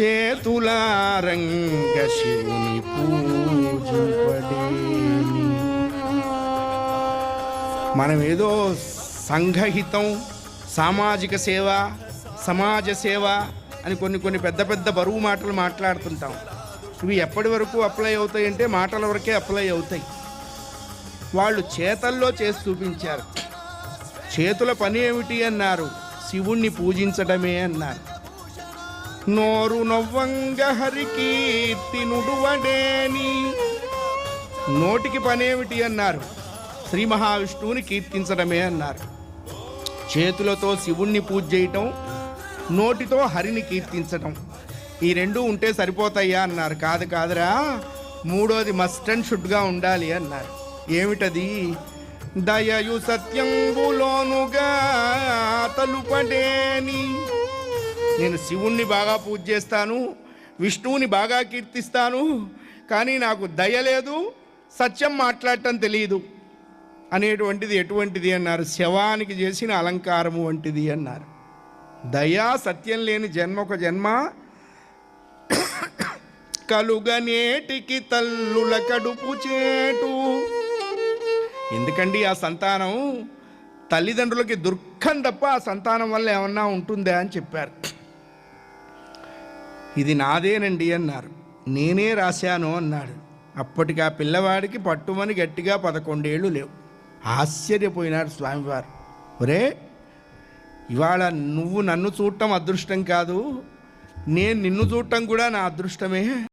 చేతులారంగ శివుని పూజింపడేని మనం ఏదో సంఘహితం సామాజిక సేవ సమాజ సేవ అని కొన్ని కొన్ని పెద్ద పెద్ద బరువు మాటలు మాట్లాడుతుంటాం. ఇవి ఎప్పటి వరకు అప్లై అవుతాయి అంటే మాటల వరకే అప్లై అవుతాయి. వాళ్ళు చేతల్లో చేసి చూపించారు. చేతుల పని ఏమిటి అన్నారు. శివుణ్ణి పూజించడమే అన్నారు. నోరు నవ్వంగ హరికీర్తి నుడువడేని నోటికి పనేమిటి అన్నారు. శ్రీ మహావిష్ణువుని కీర్తించడమే అన్నారు. చేతులతో శివుణ్ణి పూజ చేయటం నోటితో హరిని కీర్తించటం. ఈ రెండు ఉంటే సరిపోతాయా అన్నారు. కాదు కాదురా మూడోది మస్ట్ అండ్ షుడ్గా ఉండాలి అన్నారు. ఏమిటది? దయయు సత్యంబులోనుగా తలుపడేని నేను శివుణ్ణి బాగా పూజ చేస్తాను విష్ణువుని బాగా కీర్తిస్తాను కానీ నాకు దయ లేదు సత్యం మాట్లాడటం తెలియదు. అనేటువంటిది ఎటువంటిది అన్నారు. శవానికి చేసిన అలంకారము వంటిది అన్నారు. దయా సత్యం లేని జన్మ ఒక జన్మ. కలుగనేటికి తల్లుల కడుపు చేటు. ఎందుకండి ఆ సంతానం? తల్లిదండ్రులకి దుర్ఖం తప్ప ఆ సంతానం వల్ల ఏమన్నా ఉంటుందా అని చెప్పారు. ఇది నాదేనండి అన్నారు. నేనే రాశాను అన్నాడు. అప్పటికి ఆ పిల్లవాడికి పట్టుమని గట్టిగా పదకొండేళ్ళు లేవు. ఆశ్చర్యపోయినాడు స్వామివారు. ఒరే ఇవాళ నువ్వు నన్ను చూడటం అదృష్టం కాదు. నేను నిన్ను చూడటం కూడా నా అదృష్టమే.